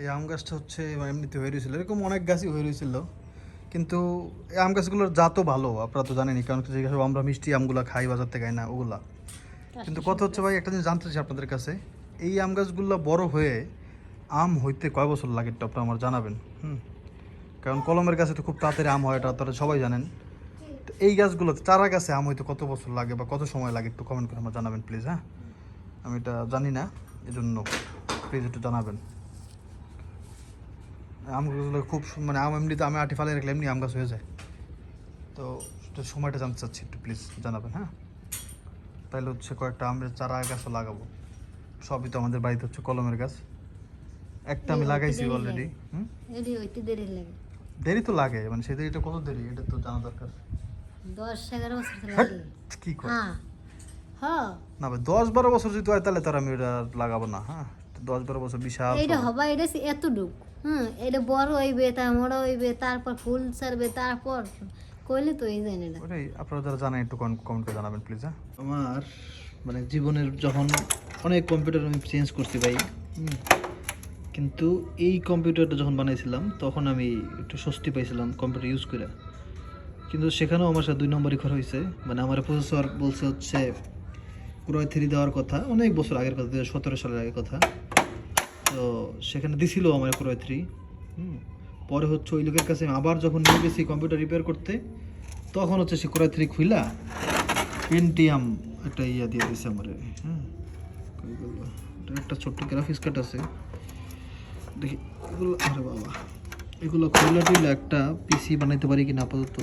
এই আম গাছটা হচ্ছে এমনিতে হয়ে রয়েছিল। এরকম অনেক গাছই হয়ে রয়েছিল। কিন্তু এই আম গাছগুলোর জাতও ভালো আপনারা তো জানেনই কারণ যে যেসব আমরা মিষ্টি আমগুলো খাই বাজার থেকে খাই না ওগুলা। কিন্তু কথা হচ্ছে ভাই একটা জিনিস জানতে চাই আপনাদের কাছে এই আম গাছগুলো বড় হয়ে আম হইতে কয় বছর লাগে একটু আপনারা আমার জানাবেন? হুম। কারণ কলমের গাছে তো খুব তাড়াতাড়ি আম হয় এটা আপনারা সবাই জানেন। তো এই গাছগুলোতে চারা গাছে আম হইতে কত বছর লাগে বা কত সময় লাগে একটু কমেন্ট করে আমার জানাবেন প্লিজ হ্যাঁ? আমি এটা জানি না এজন্য প্লিজ একটু জানাবেন। আম গাছগুলো খুব মানে আম এমনিতে আমি আটি ফালে রাখলে এমনি আম গাছ হয়ে যায়। তো সময়টা জানতে চাচ্ছি একটু প্লিজ জানাবেন হ্যাঁ? তাহলে হচ্ছে কয়েকটা আমের চারা গাছও লাগাবো। সবই তো আমাদের বাড়িতে হচ্ছে কলমের গাছ। একটা আমি লাগাইছি অলরেডি দেরি দেরি তো লাগে মানে সে দেরিটা কত দেরি? এটা তো জানা দরকার। দশ এগারো বছর লাগে। কি কর? হ্যাঁ হ্যাঁ না ভাই দশ বারো বছর যদি হয় তাহলে তার আমি এটা লাগাবো না হ্যাঁ? দশ বারো বছর বিশাল। হবা এটা সে এতটুক। হুম এটা বড় হইবে তার বড় হইবে তারপর ফুল ছাড়বে তারপর কইলে তো এই জানি না। ওটাই আপনারা যারা জানেন একটু কমেন্ট করে জানাবেন প্লিজ হ্যাঁ? আমার মানে জীবনের যখন অনেক কম্পিউটার আমি চেঞ্জ করছি ভাই কিন্তু এই কম্পিউটারটা যখন বানাইছিলাম তখন আমি একটু স্বস্তি পাইছিলাম কম্পিউটার ইউজ করে। কিন্তু সেখানেও আমার সাথে দুই নম্বরই খরচ হয়েছে মানে আমার প্রসেসর বলছে হচ্ছে ক্রয় থ্রি দেওয়ার কথা অনেক বছর আগের কথা দু সতেরো সালের আগের কথা। তো সেখানে দিছিল আমার ক্রয় থ্রি হুম, পরে হচ্ছে ওই লোকের কাছে আবার যখন নিয়ে গেছি কম্পিউটার রিপেয়ার করতে, তখন হচ্ছে সে ক্রয় থ্রি খুইলা পেন্টিয়াম একটা ইয়া দিয়ে দিছে আমার। হ্যাঁ একটা ছোট্ট গ্রাফিক্স কার্ড আছে। দেখি, এগুলো, আরে বাবা, এগুলো খুইলা টুইলা একটা পিসি বানাইতে পারি কিনা আপাতত?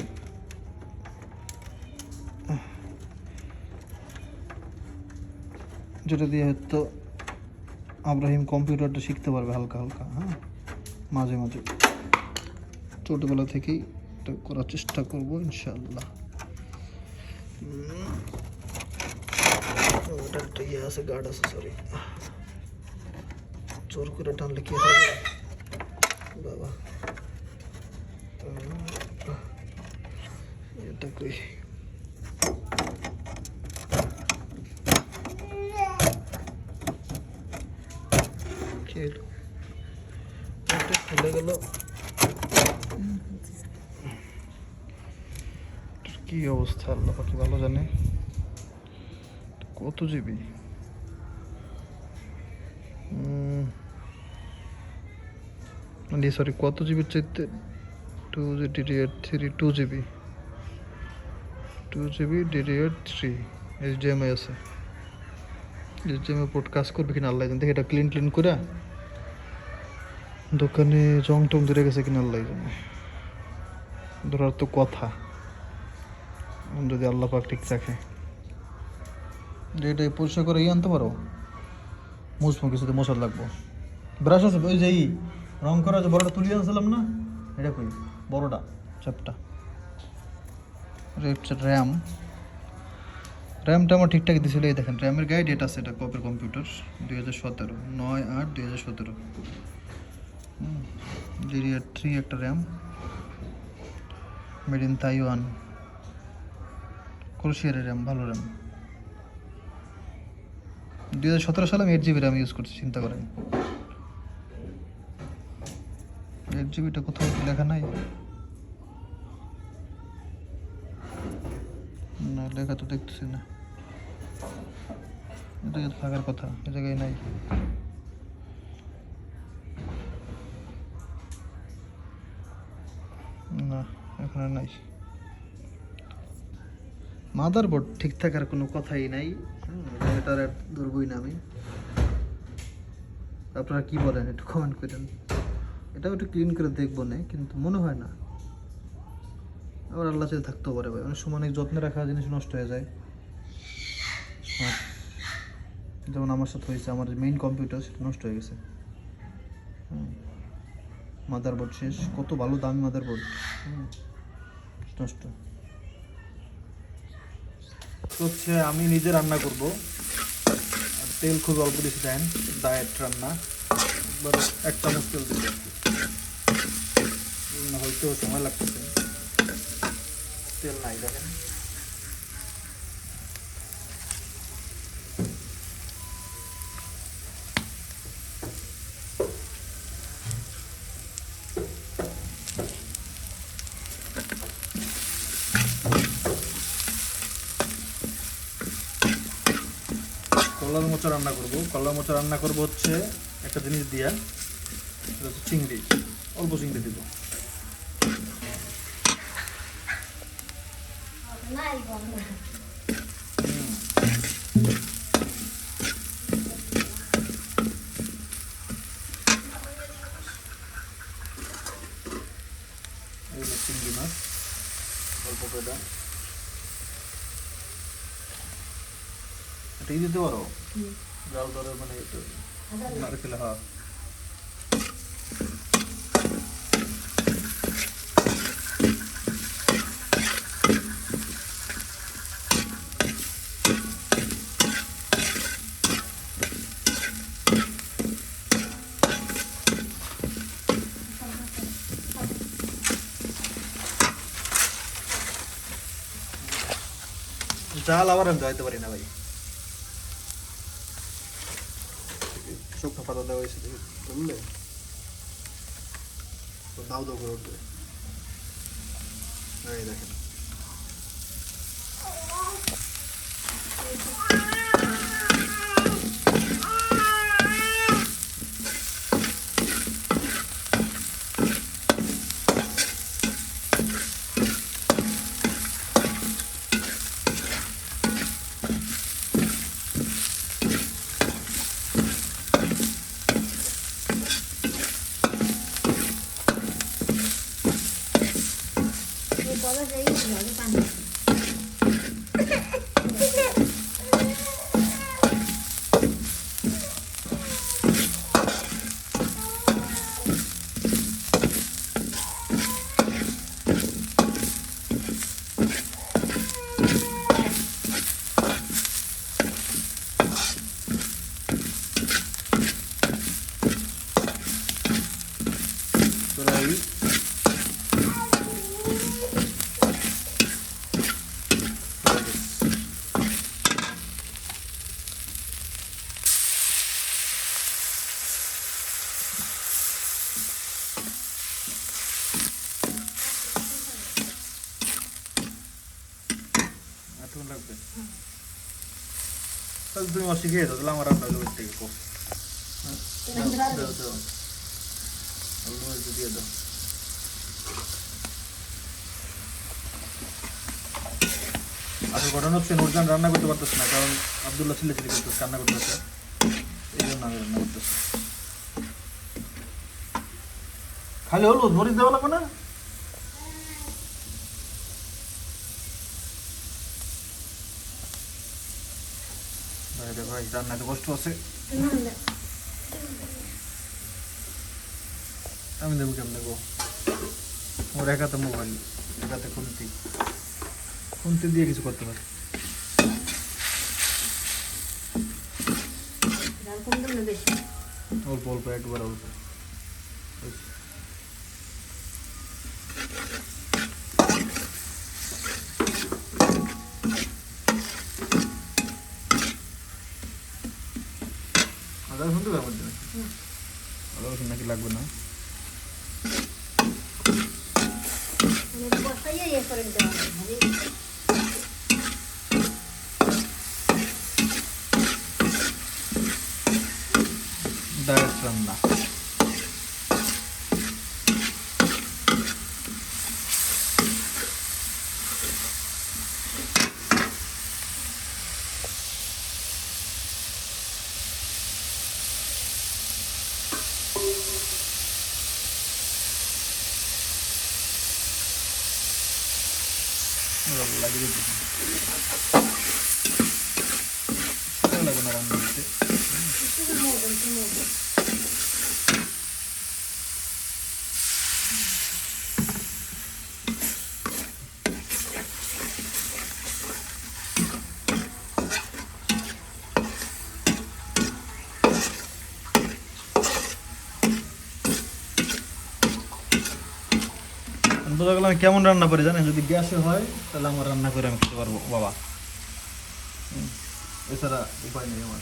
যেটা দিয়ে হয়তো আব্রাহিম কম্পিউটারটা শিখতে পারবে হালকা হালকা হ্যাঁ? মাঝে মাঝে। ছোটোবেলা থেকেই এটা করার চেষ্টা করব ইনশাল্লাহ ওটা ইয়ে আছে গার্ড আছে করে টানলে হবে? বাবা। এটা কই? হলো? খুলে গেল। কি অবস্থা? আল্লাহ পাকি ভালো জানে? কত জিবি সরি কত জিবির চাইতে two DD eight three two GB two GB DD eight three H D M I আছে। H D M I port কাজ করবে কিনা আল্লাহ দেখি এটা ক্লিন ক্লিন করে দোকানে জং টং ধরে গেছে কিনা আল্লাহ জানে। ধরার তো কথা। যদি আল্লাহ পাক ঠিক যে এটা পরিষ্কার করে ইয়ে আনতে পারো। মুছবো কিছুতে মশার লাগবো। ব্রাশ আছে, ওই যে ই রং করা যে বড়টা তুলিয়ে আনছিলাম না, এটা কই? বড়টা হচ্ছে র্যাম র্যামটা আমার ঠিকঠাক দিছিল, এই দেখেন র্যামের গাইড এটা আছে এটা কপের কম্পিউটার দুই হাজার সতেরো, নয় আট দুই হাজার সতেরো। ডিডিআর থ্রি একটা র্যাম মেড ইন তাইওয়ান ক্রোশিয়ারের র্যাম ভালো র্যাম দুই হাজার সতেরো সালে আমি এইট জিবি র্যাম ইউজ করছি, চিন্তা করেন। এইট জিবিটা কোথাও লেখা নাই? না, লেখা তো দেখতেছি না। এটা তো থাকার কথা, এ জায়গায় নাই। না আর নাই। মাদার বোর্ড ঠিক থাকার কোনো কথাই নাই। এটার ধরবই না আমি। আপনারা কি বলেন একটু কমেন্ট করেন। এটাও একটু ক্লিন করে দেখব না, কিন্তু মনে হয় না। আবার আল্লাহ চাই থাকতেও পারে ভাই, অনেক সময় অনেক যত্নে রাখা জিনিস নষ্ট হয়ে যায়। যেমন আমার সাথে হয়েছে, আমার মেইন কম্পিউটার সেটা নষ্ট হয়ে গেছে। মাদারবোর্ড শেষ, কত ভালো দামি মাদার বোর্ড মাদারবোর্ড নষ্ট। হচ্ছে আমি নিজে রান্না করব। আর তেল খুব অল্প বেশি দেন ডায়েট রান্না। একবার এক চামচ তেল দিতে হয়তো সময় লাগতেছে। তেল নাই, দেখেন। কলার মোচা রান্না করব। কলার মোচা রান্না করব হচ্ছে একটা জিনিস দিয়া, সেটা হচ্ছে চিংড়ি। অল্প চিংড়ি দিব। চিংড়ি মাছ, অল্প করে এটা দিতে পারো? জাল ধরে মানে নারকেল হ্যাঁ। জাল আবার আমি ধরাইতে পারি না ভাই। শুকনো পাতা দেওয়া হয়েছে দেখি ধরলে তো দাও দাও করে উঠবে এই দেখেন এই বলা যাই ঘরে পানি তোরা এই এতক্ষণ লাগবে তাহলে তুমি আমার শিখিয়ে দাও তাহলে আমার মরিচ দিয়ে দাও আসল ঘটনা হচ্ছে নুরজান রান্না করতে পারতেছে না, কারণ আবদুল্লাহ ছিলে ছিলে করতেছে রান্না করতেছে। এই জন্য আমি রান্না করতেছি। খালি হলুদ, মরিচ দেওয়া লাগবে না? ভাই রান্নাতে কষ্ট আছে। আমি দেবো কেমন দেবো? ওর একাতে মোবাইল, একাতে খুন্তি। খুন্তি দিয়ে কিছু করতে পারে। অল্প অল্প একবার অল্প। আদা রসুন দেবে আমার জন্য আদা রসুন নাকি লাগবে না? মানে বসাইয়া ইয়ে করে দেওয়া লাগিয়ে দিতে লাগবে না রান্না দিতে বোঝা গেল আমি কেমন রান্না পারি জানেন? যদি গ্যাসে হয় তাহলে আমার রান্না করে আমি খেতে পারব বাবা। এছাড়া উপায় নেই আমার।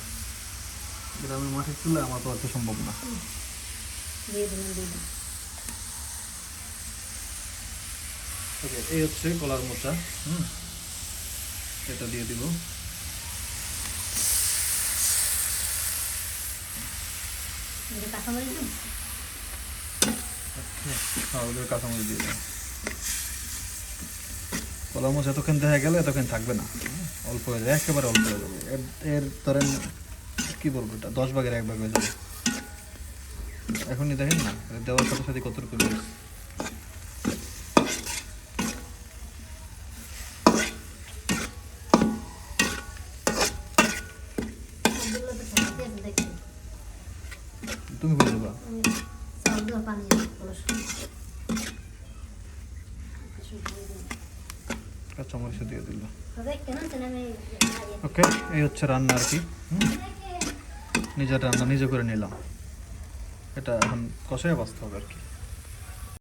গ্রামের মাঠের চুলে আমার পক্ষে সম্ভব না। এই হচ্ছে কলার মোচা হুম। এটা দিয়ে দিব। কাঁচামরিচ দিন হ্যাঁ কাঁচামরিচ দিয়ে দাও কলা এতক্ষণ দেখা গেলে এতক্ষণ থাকবে না। অল্প হয়ে যাবে একেবারে অল্প হয়ে যাবে। এর এর ধরেন, কি বলব এটা? দশ ভাগের এক ভাগ হয়ে যাবে। এখনই দেখেন না দেওয়ার সাথে সাথে কত রকম তুমি বলে দেবা। পানি কলস কাঁচামরিচ দিয়ে দিল। ওকে এই হচ্ছে রান্না আর কি। নিজের রান্না নিজে করে নিলাম। এটা এখন কষায় বাঁচতে হবে আর কি।